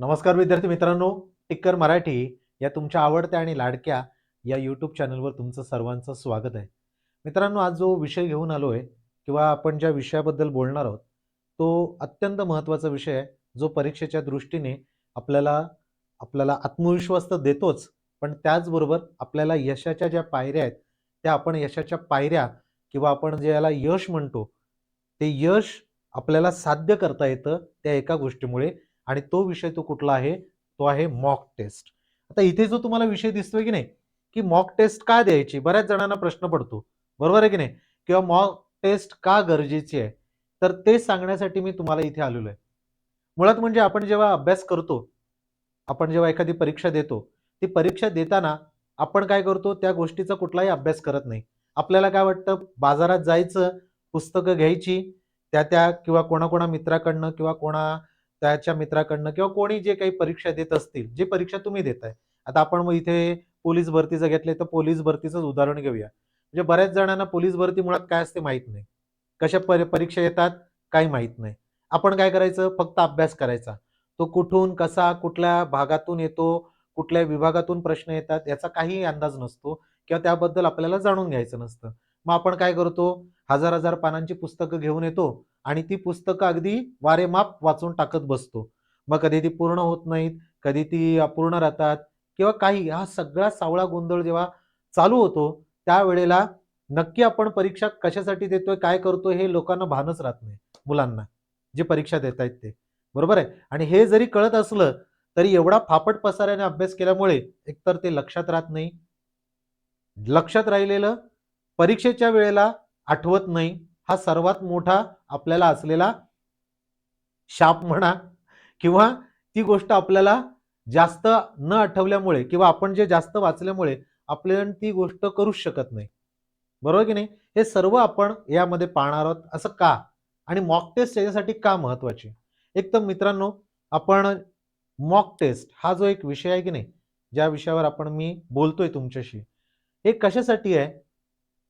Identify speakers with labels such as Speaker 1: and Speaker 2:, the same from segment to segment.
Speaker 1: नमस्कार विद्यार्थी मित्रांनो टिक्कर मराठी या तुमच्या आवडत्या आणि लाडक्या या यूट्यूब चॅनलवर तुमचं सर्वांचं स्वागत आहे. मित्रांनो आज जो विषय घेऊन आलो आहे किंवा आपण ज्या विषयाबद्दल बोलणार आहोत तो अत्यंत महत्त्वाचा विषय आहे जो परीक्षेच्या दृष्टीने आपल्याला आपल्याला आत्मविश्वास तर देतोच पण त्याचबरोबर आपल्याला यशाच्या ज्या पायऱ्या आहेत त्या आपण यशाच्या पायऱ्या किंवा आपण जे याला यश म्हणतो ते यश आपल्याला साध्य करता येतं त्या एका गोष्टीमुळे आणि तो विषय तो कुठला आहे? तो आहे मॉक टेस्ट आता इथे जो तुम्हाला विषय दिसतोय की नाही की मॉक टेस्ट का द्यायची? बऱ्याच जणांना प्रश्न पडतो. बरोबर आहे की नाही? किंवा मॉक टेस्ट का गरजेची आहे? तर ते सांगण्यासाठी मी तुम्हाला इथे आलेलो आहे. मुळात म्हणजे आपण जेव्हा अभ्यास करतो आपण जेव्हा एखादी परीक्षा देतो ती परीक्षा देताना आपण काय करतो? त्या गोष्टीचा कुठलाही अभ्यास करत नाही. आपल्याला काय वाटतं? बाजारात जायचं पुस्तकं घ्यायची त्या त्या किंवा कोणाकोणा मित्राकडनं किंवा कोणा त्याच्या मित्राकडनं किंवा कोणी जे काही परीक्षा देत असतील जे परीक्षा तुम्ही देताय. आता आपण मग इथे पोलीस भरतीचं घेतलंय तर पोलीस भरतीचंच उदाहरण घेऊया. म्हणजे बऱ्याच जणांना पोलीस भरती मुळात काय असते माहीत नाही. कशा पर परीक्षा येतात काही माहीत नाही. आपण काय करायचं? फक्त अभ्यास करायचा. तो कुठून कसा कुठल्या भागातून येतो कुठल्या विभागातून प्रश्न येतात याचा काही अंदाज नसतो किंवा त्याबद्दल आपल्याला जाणून घ्यायचं नसतं. मग आपण काय करतो? हजार हजार पानांची पुस्तकं घेऊन येतो. आणि ती पुस्तकं अगदी वारेमाप वाचून टाकत बसतो. मग कधी ती पूर्ण होत नाहीत कधी ती अपूर्ण राहतात किंवा काही हा सगळा सावळा गोंधळ जेव्हा चालू होतो त्यावेळेला नक्की आपण परीक्षा कशासाठी देतोय काय करतोय हे लोकांना भानच राहत नाही मुलांना. जे परीक्षा देत आहेत ते. बरोबर आहे? आणि हे जरी कळत असलं तरी एवढा फापट पसाऱ्याने अभ्यास केल्यामुळे एकतर ते लक्षात राहत नाही. लक्षात राहिलेलं परीक्षेच्या वेळेला आठवत नाही. हा सर्वात मोठा आपल्याला असलेला शाप म्हणा किंवा ती गोष्ट आपल्याला जास्त न आठवल्यामुळे किंवा आपण जे जास्त वाचल्यामुळे आपल्याला ती गोष्ट करूच शकत नाही. बरोबर की नाही? हे सर्व आपण यामध्ये पाहणार आहोत. असं का? आणि मॉक टेस्ट याच्यासाठी का महत्वाची? एक तर मित्रांनो आपण मॉक टेस्ट हा जो एक विषय आहे की नाही ज्या विषयावर आपण मी बोलतोय तुमच्याशी हे कशासाठी आहे?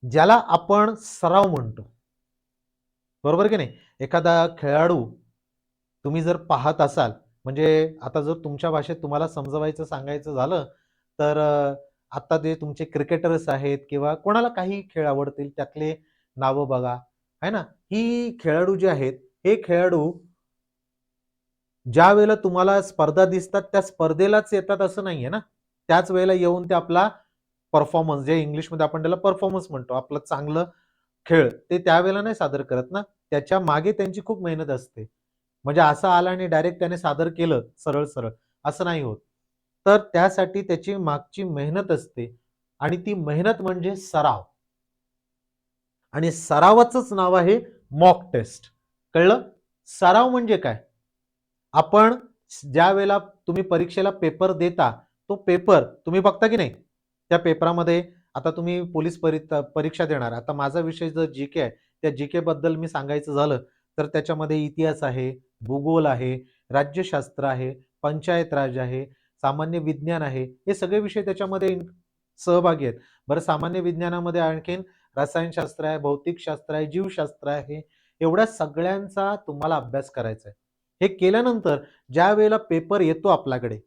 Speaker 1: ज्याला आपण सराव म्हणतो. बरोबर की नाही? एखादा खेळाडू तुम्ही जर पाहत असाल म्हणजे आता जर तुमच्या भाषेत तुम्हाला समजवायचं सांगायचं झालं तर आता जे तुमचे क्रिकेटर्स आहेत किंवा कोणाला काही खेळ आवडतील त्यातले नावं बघा है ना? ही खेळाडू जे आहेत हे खेळाडू ज्या वेळेला तुम्हाला स्पर्धा दिसतात त्या स्पर्धेलाच येतात असं नाहीये ना? त्याच वेळेला येऊन ते आपला परफॉर्मन्स जे इंग्लिशमध्ये आपण त्याला परफॉर्मन्स म्हणतो आपलं चांगलं खेळ ते त्यावेळेला नाही सादर करत ना. त्याच्यामागे त्यांची खूप मेहनत असते. म्हणजे असं आलं आणि डायरेक्ट त्याने सादर केलं सरळ सरळ. असं नाही होत. तर त्यासाठी त्याची मागची मेहनत असते. आणि ती मेहनत म्हणजे सराव. आणि सरावाचंच नाव आहे मॉक टेस्ट कळलं? सराव म्हणजे काय? आपण ज्या वेळेला तुम्ही परीक्षेला पेपर देता तो पेपर तुम्ही बघता की नाही? त्या पेपरामध्ये आता तुम्ही पोलीस परी परीक्षा देणार. आता माझा विषय जर जी के आहे त्या जी के बद्दल मी सांगायचं झालं तर त्याच्यामध्ये इतिहास आहे भूगोल आहे राज्यशास्त्र आहे पंचायत राज आहे सामान्य विज्ञान आहे हे सगळे विषय त्याच्यामध्ये सहभागी आहेत. बरं सामान्य विज्ञानामध्ये आणखीन रसायनशास्त्र आहे भौतिकशास्त्र आहे जीवशास्त्र आहे एवढ्या सगळ्यांचा तुम्हाला अभ्यास करायचा आहे. हे केल्यानंतर ज्या वेळेला पेपर येतो आपल्याकडे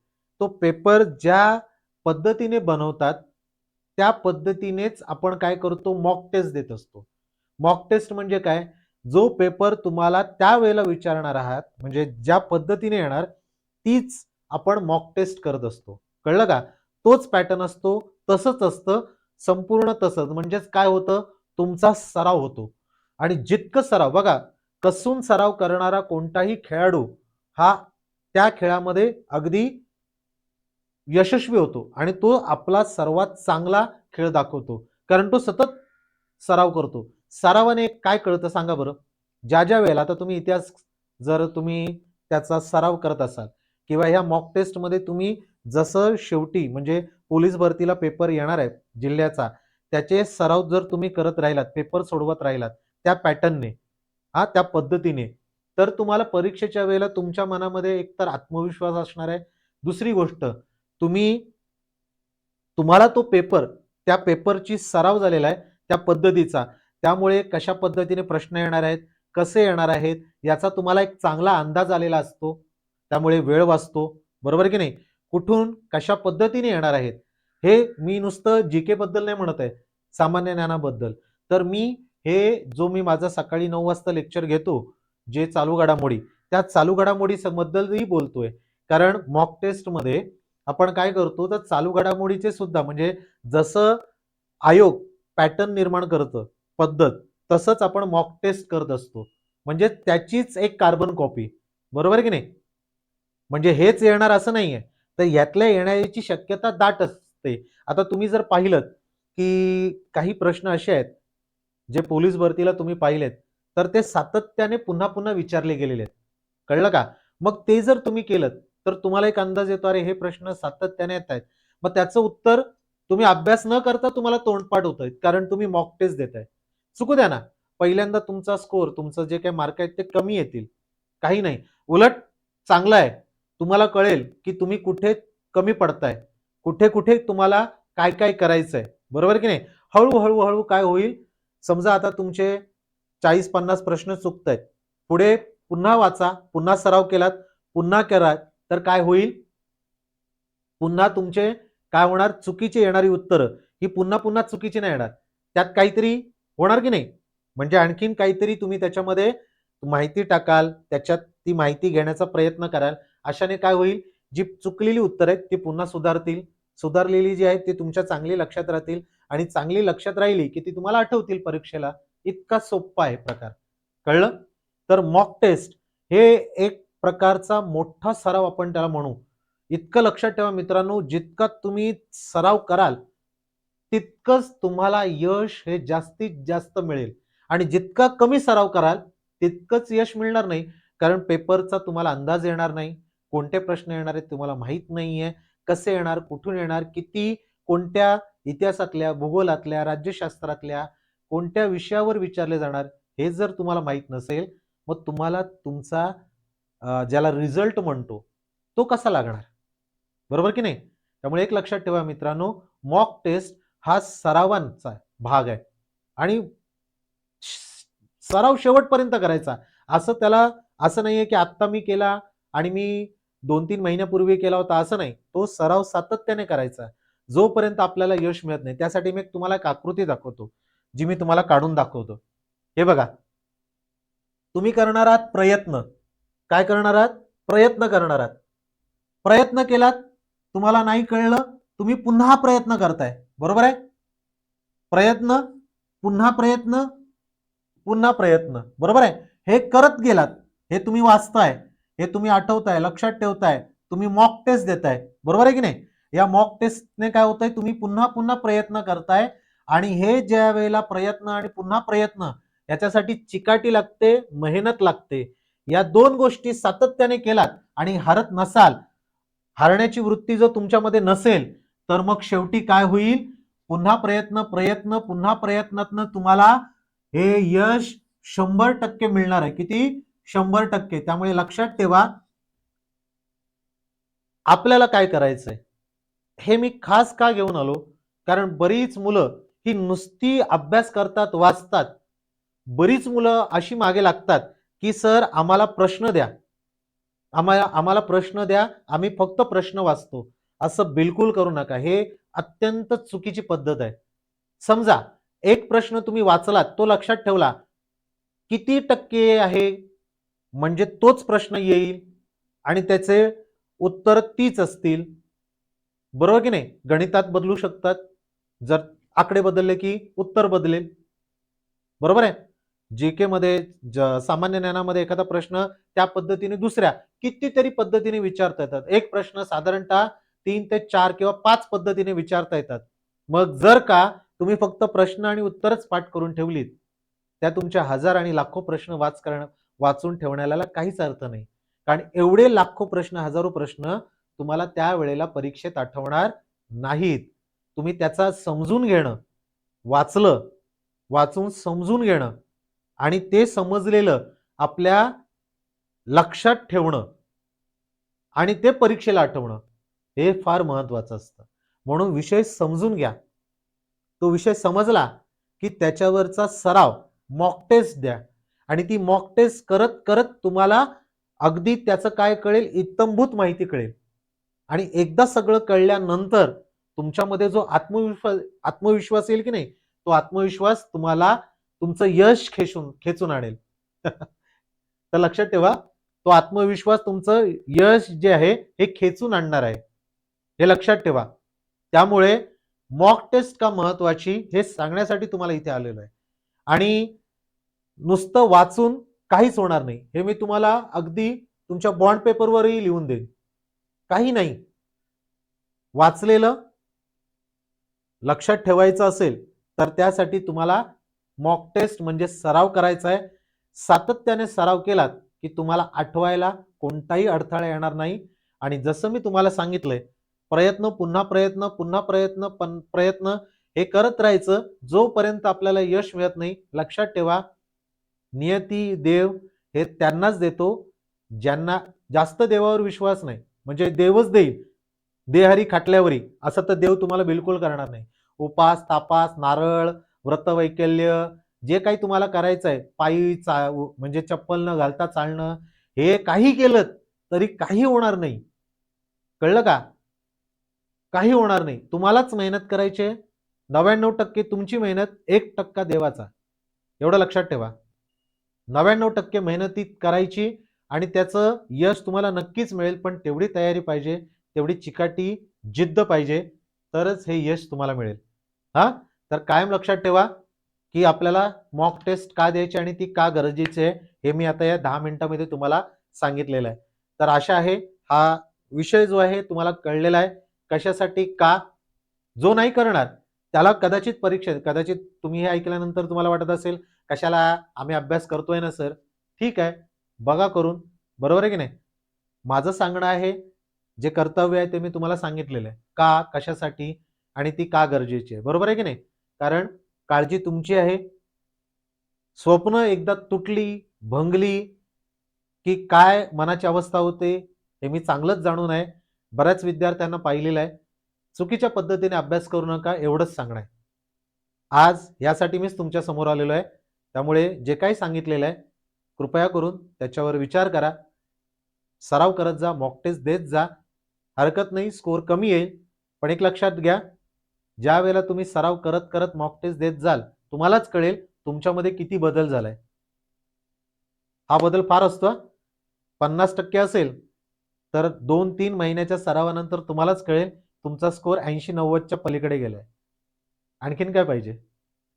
Speaker 1: तो पेपर ज्या पद्धतीने बनवतात त्या पद्धतीनेच आपण काय करतो? मॉक टेस्ट देत असतो. मॉक टेस्ट म्हणजे काय? जो पेपर तुम्हाला त्या वेळेला विचारणार आहात म्हणजे ज्या पद्धतीने येणार तीच आपण मॉक टेस्ट करत असतो. कळलं का? तोच पॅटर्न असतो तसंच असतं संपूर्ण तसंच. म्हणजेच काय होतं? तुमचा सराव होतो. आणि जितकं सराव बघा कसून सराव करणारा कोणताही खेळाडू हा त्या खेळामध्ये अगदी यशस्वी होतो आणि तो आपला सर्वात चांगला खेळ दाखवतो. कारण तो सतत सराव करतो. सरावाने काय कळतं सांगा बरं? ज्या ज्या वेळेला आता तुम्ही इतिहास जर तुम्ही त्याचा सराव करत असाल किंवा ह्या मॉक टेस्टमध्ये तुम्ही जसं शेवटी म्हणजे पोलीस भरतीला पेपर येणार आहे जिल्ह्याचा त्याचे सराव जर तुम्ही करत राहिलात पेपर सोडवत राहिलात त्या पॅटर्नने हा त्या पद्धतीने तर तुम्हाला परीक्षेच्या वेळेला तुमच्या मनामध्ये एकतर आत्मविश्वास असणार आहे. दुसरी गोष्ट तुम्ही तुम्हाला तो पेपर त्या पेपरची सराव झालेला आहे त्या पद्धतीचा. त्यामुळे कशा पद्धतीने प्रश्न येणार आहेत कसे येणार आहेत याचा तुम्हाला एक चांगला अंदाज आलेला असतो. त्यामुळे वेळ वाचतो. बरोबर की नाही? कुठून कशा पद्धतीने येणार आहेत? हे मी नुसतं जी के बद्दल नाही म्हणत आहे सामान्य ज्ञानाबद्दल. तर मी हे जो मी माझा सकाळी नऊ वाजता लेक्चर घेतो जे चालू घडामोडी त्या चालू घडामोडी बद्दलही बोलतोय. कारण मॉक टेस्टमध्ये आपण काय करतो तर चालू घडामोडीचे सुद्धा म्हणजे जसं आयोग पॅटर्न निर्माण करतं पद्धत तसंच आपण मॉक टेस्ट करत असतो. म्हणजे त्याचीच एक कार्बन कॉपी बरोबर आहे की नाही? म्हणजे हेच येणार असं नाहीये. तर यातल्या येण्याची शक्यता दाट असते. आता तुम्ही जर पाहिलं की काही प्रश्न असे आहेत जे पोलीस भरतीला तुम्ही पाहिलेत तर ते सातत्याने पुन्हा पुन्हा विचारले गेलेले आहेत. कळलं का? मग ते जर तुम्ही केलं तर तुम्हाला एक अंदाज येतो अरे हे प्रश्न सातत्याने येत आहेत मग त्याचं उत्तर तुम्ही अभ्यास न करता तुम्हाला तोंडपाठ होत कारण तुम्ही मॉक टेस्ट देताय. चुकू द्या ना. पहिल्यांदा तुमचा स्कोअर तुमचं जे काही मार्क आहेत ते कमी येतील. काही नाही. उलट चांगलं आहे. तुम्हाला कळेल की तुम्ही कुठे कमी पडताय. कुठे कुठे तुम्हाला काय काय करायचंय. बरोबर की नाही? हळूहळू हळू काय होईल? समजा आता तुमचे चाळीस पन्नास प्रश्न चुकत आहेत पुढे पुन्हा वाचा पुन्हा सराव केलात पुन्हा करा तर काय होईल? पुन्हा तुमचे काय होणार? चुकीची येणारी उत्तरं. ही पुन्हा पुन्हा चुकीची नाही येणार. त्यात काहीतरी होणार की नाही? म्हणजे आणखीन काहीतरी तुम्ही त्याच्यामध्ये माहिती टाकाल त्याच्यात ती माहिती घेण्याचा प्रयत्न कराल. अशाने काय होईल? जी चुकलेली उत्तर आहेत ती पुन्हा सुधारतील. सुधारलेली जी आहेत ती तुमच्या चांगली लक्षात राहतील. आणि चांगली लक्षात राहिली की ती तुम्हाला आठवतील परीक्षेला. इतका सोपा आहे प्रकार. कळलं? तर मॉक टेस्ट हे एक प्रकारचा मोठा सराव आपण त्याला म्हणू. इतकं लक्षात ठेवा मित्रांनो जितका तुम्ही सराव कराल तितकंच तुम्हाला यश हे जास्तीत जास्त मिळेल. आणि जितका कमी सराव कराल तितकंच यश मिळणार नाही. कारण पेपरचा तुम्हाला अंदाज येणार नाही. कोणते प्रश्न येणार आहेत तुम्हाला माहीत नाहीये. कसे येणार कुठून येणार किती कोणत्या इतिहासातल्या भूगोलातल्या राज्यशास्त्रातल्या कोणत्या विषयावर विचारले जाणार हे जर तुम्हाला माहीत नसेल मग तुम्हाला तुमचा ज्याला रिझल्ट म्हणतो तो कसा लागणार? बरोबर की नाही? त्यामुळे एक लक्षात ठेवा मित्रांनो मॉक टेस्ट हा सरावांचा भाग आहे. आणि सराव शेवटपर्यंत करायचा. असं त्याला असं नाही आहे की आत्ता मी केला आणि मी दोन तीन महिन्यापूर्वी केला होता असं नाही. तो सराव सातत्याने करायचा. जोपर्यंत आपल्याला यश मिळत नाही त्यासाठी मी तुम्हाला एक आकृती दाखवतो जी मी तुम्हाला काढून दाखवतो. हे बघा. तुम्ही करणार आहात प्रयत्न. काय करणार आहात? प्रयत्न करणार आहात. प्रयत्न केलात तुम्हाला नाही कळलं तुम्ही पुन्हा प्रयत्न करताय. बरोबर आहे? प्रयत्न पुन्हा प्रयत्न पुन्हा प्रयत्न. बरोबर आहे? हे करत गेलात हे तुम्ही वाचताय हे तुम्ही आठवताय लक्षात ठेवताय तुम्ही मॉक टेस्ट देताय. बरोबर आहे की नाही? या मॉक टेस्टने काय होतंय? तुम्ही पुन्हा पुन्हा प्रयत्न करताय आणि हे ज्या वेळेला प्रयत्न आणि पुन्हा प्रयत्न याच्यासाठी चिकाटी लागते मेहनत लागते. या दोन गोष्टी सातत्याने केलात आणि हरत नसाल हरण्याची वृत्ती जर तुमच्यामध्ये नसेल तर मग शेवटी काय होईल? पुन्हा प्रयत्न प्रयत्न पुन्हा प्रयत्नातनं तुम्हाला हे यश शंभर टक्के मिळणार आहे. किती? शंभर टक्के. त्यामुळे लक्षात ठेवा आपल्याला काय करायचंय? हे मी खास का घेऊन आलो? कारण बरीच मुलं ही नुसती अभ्यास करतात वाचतात. बरीच मुलं अशी मागे लागतात. की सर आम्हाला प्रश्न द्या. आम्हाला आम्हाला प्रश्न द्या आम्ही फक्त प्रश्न वाचतो. असं बिलकुल करू नका. हे अत्यंत चुकीची पद्धत आहे. समजा एक प्रश्न तुम्ही वाचलात तो लक्षात ठेवला. किती टक्के आहे? म्हणजे तोच प्रश्न येईल आणि त्याचे उत्तर तीच असतील. बरोबर की नाही? गणितात बदलू शकतात. जर आकडे बदलले की उत्तर बदलेल. बरोबर आहे? जी के मध्ये ज- सामान्य ज्ञानामध्ये एखादा प्रश्न त्या पद्धतीने दुसऱ्या कितीतरी पद्धतीने विचारता येतात. एक प्रश्न साधारणतः तीन ते चार किंवा पाच पद्धतीने विचारता येतात. मग जर का तुम्ही फक्त प्रश्न आणि उत्तरच पाठ करून ठेवलीत त्या तुमच्या हजार आणि लाखो प्रश्न वाच करण वाचून ठेवण्याला काहीच अर्थ नाही. कारण एवढे लाखो प्रश्न हजारो प्रश्न तुम्हाला त्या वेळेला परीक्षेत आठवणार नाहीत. तुम्ही त्याचा समजून घेणं वाचलं वाचून समजून घेणं आणि ते समजलेलं आपल्या लक्षात ठेवणं आणि ते परीक्षेला आठवणं हे फार महत्वाचं असतं. म्हणून विषय समजून घ्या. तो विषय समजला की त्याच्यावरचा सराव मॉक टेस्ट द्या. आणि ती मॉक टेस्ट करत करत तुम्हाला अगदी त्याचं काय कळेल? इत्तंभूत माहिती कळेल. आणि एकदा सगळं कळल्यानंतर तुमच्यामध्ये जो आत्मविश्वास आत्मविश्वास येईल की नाही? तो आत्मविश्वास तुम्हाला तुमचं यश खेचून खेचून आणेल. तर लक्षात ठेवा तो आत्मविश्वास तुमचं यश जे आहे हे खेचून आणणार आहे. हे लक्षात ठेवा. त्यामुळे मॉक टेस्ट का महत्वाची हे सांगण्यासाठी तुम्हाला इथे आलेलो आहे. आणि नुसतं वाचून काहीच होणार नाही. हे मी तुम्हाला अगदी तुमच्या बॉन्ड पेपरवरही लिहून देईन. काही नाही. वाचलेलं लक्षात ठेवायचं असेल तर त्यासाठी तुम्हाला मॉक टेस्ट म्हणजे सराव करायचा आहे. सातत्याने सराव केलात की तुम्हाला आठवायला कोणताही अडथळा येणार नाही. आणि जसं मी तुम्हाला सांगितलंय प्रयत्न पुन्हा प्रयत्न पुन्हा प्रयत्न पण प्रयत्न हे करत राहायचं. जोपर्यंत आपल्याला यश मिळत नाही लक्षात ठेवा नियती देव हे त्यांनाच देतो ज्यांना जास्त देवावर विश्वास नाही. म्हणजे देवच देईल देहारी खाटल्यावरी. असं तर देव तुम्हाला बिलकुल करणार नाही. उपास तापास नारळ व्रतवैकल्य जे काही तुम्हाला करायचं आहे पायी चा म्हणजे चप्पल न घालता चालणं हे काही केलं तरी काही होणार नाही. कळलं का? काही होणार नाही. तुम्हालाच मेहनत करायची आहे. नव्याण्णव टक्के तुमची मेहनत एक टक्का देवाचा. एवढं लक्षात ठेवा. नव्याण्णव टक्के मेहनतीत करायची आणि त्याचं यश तुम्हाला नक्कीच मिळेल पण तेवढी तयारी पाहिजे तेवढी चिकाटी जिद्द पाहिजे तरच हे यश तुम्हाला मिळेल. हा? तर कायम लक्षात ठेवा की आपल्याला मॉक टेस्ट का द्यायची आणि ती का गरजेची आहे हे मी आता या दहा मिनिटामध्ये तुम्हाला सांगितलेलं आहे. तर आशा आहे हा विषय जो आहे तुम्हाला कळलेला आहे कशासाठी का जो नाही करणार त्याला कदाचित परीक्षा कदाचित तुम्ही हे ऐकल्यानंतर तुम्हाला वाटत असेल कशाला आम्ही अभ्यास करतोय ना सर? ठीक आहे बघा करून बरोबर आहे की नाही? माझं सांगणं आहे जे कर्तव्य आहे ते मी तुम्हाला सांगितलेलं आहे का कशासाठी आणि ती का गरजेची आहे बरोबर आहे की नाही? कारण काळजी तुमची आहे. स्वप्न एकदा तुटली भंगली की काय मनाची अवस्था होते हे मी चांगलंच जाणून आहे. बऱ्याच विद्यार्थ्यांना पाहिलेलं आहे. चुकीच्या पद्धतीने अभ्यास करू नका एवढंच सांगणं आहे. आज यासाठी मीच तुमच्यासमोर आलेलो आहे. त्यामुळे जे काही सांगितलेलं आहे कृपया करून त्याच्यावर विचार करा. सराव करत जा मॉक टेस्ट देत जा. हरकत नाही स्कोर कमी येईल पण एक लक्षात घ्या ज्या वेळेला तुम्ही सराव करत करत मॉक टेस्ट देत जाल तुम्हालाच कळेल तुमच्यामध्ये किती बदल झालाय. हा बदल फार असतो पन्नास टक्के असेल तर दोन तीन महिन्याच्या सरावानंतर तुम्हालाच कळेल तुमचा स्कोर ऐंशी नव्वदच्या पलीकडे गेलाय. आणखीन काय पाहिजे?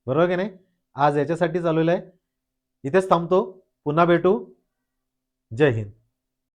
Speaker 1: बरोबर की नाही? आज याच्यासाठी चालवलं आहे. इथेच थांबतो. पुन्हा भेटू. जय हिंद.